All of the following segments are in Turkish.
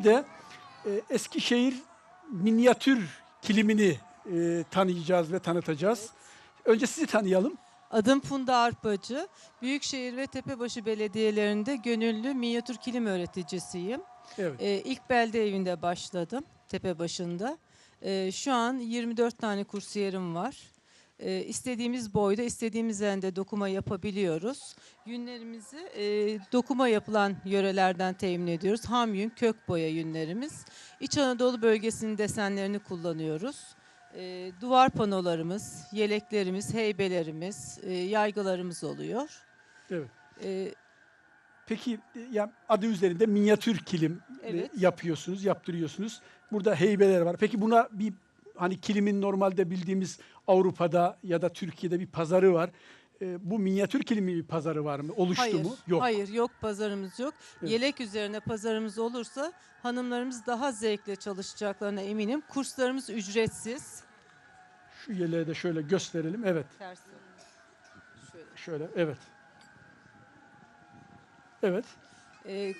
bir de e, Eskişehir minyatür kilimini e, tanıyacağız ve tanıtacağız. Önce sizi tanıyalım. Adım Funda Arpacı. Büyükşehir ve Tepebaşı belediyelerinde gönüllü minyatür kilim öğreticisiyim. Evet. Ee, ilk belde evinde başladım Tepebaşı'nda. Ee, şu an 24 tane kursiyerim var. Ee, istediğimiz boyda, istediğimiz ende dokuma yapabiliyoruz. Yünlerimizi e, dokuma yapılan yörelerden temin ediyoruz. Ham yün, kök boya yünlerimiz. İç Anadolu bölgesinin desenlerini kullanıyoruz. Ee, duvar panolarımız, yeleklerimiz, heybelerimiz, e, yaygılarımız oluyor. Evet. Ee, Peki e, ya adı üzerinde minyatür kilim e, Evet. yapıyorsunuz, yaptırıyorsunuz. Burada heybeler var. Peki buna bir hani kilimin normalde bildiğimiz Avrupa'da ya da Türkiye'de bir pazarı var. E, bu minyatür kilimin bir pazarı var mı? Oluştu Hayır, mu? Yok. hayır yok pazarımız yok. Evet. Yelek üzerine pazarımız olursa hanımlarımız daha zevkle çalışacaklarına eminim. Kurslarımız ücretsiz. Şu yeleği de şöyle gösterelim. Evet. Tersi. Şöyle. Şöyle. Evet. Evet. Ee,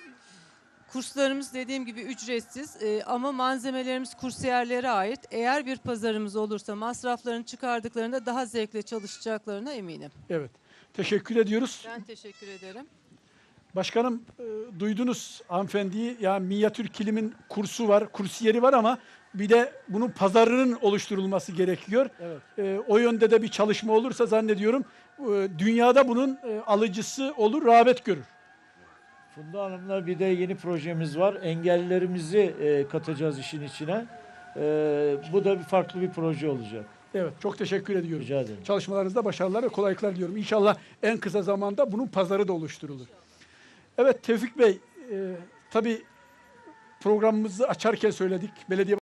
kurslarımız dediğim gibi ücretsiz Ee, ama malzemelerimiz kursiyerlere ait. Eğer bir pazarımız olursa masraflarını çıkardıklarında daha zevkle çalışacaklarına eminim. Evet. Teşekkür ediyoruz. Ben teşekkür ederim. Başkanım e, duydunuz hanımefendiyi. Yani minyatür kilimin kursu var, kursiyeri var ama bir de bunun pazarının oluşturulması gerekiyor. Evet. E, o yönde de bir çalışma olursa zannediyorum e, dünyada bunun e, alıcısı olur, rağbet görür. Funda Hanım'la bir de yeni projemiz var. Engellilerimizi e, katacağız işin içine. E, bu da bir farklı bir proje olacak. Evet, çok teşekkür ediyorum. Rica ederim. Çalışmalarınızda başarılar ve kolaylıklar diliyorum. İnşallah en kısa zamanda bunun pazarı da oluşturulur. Evet Tevfik Bey, e, tabii programımızı açarken söyledik. Belediye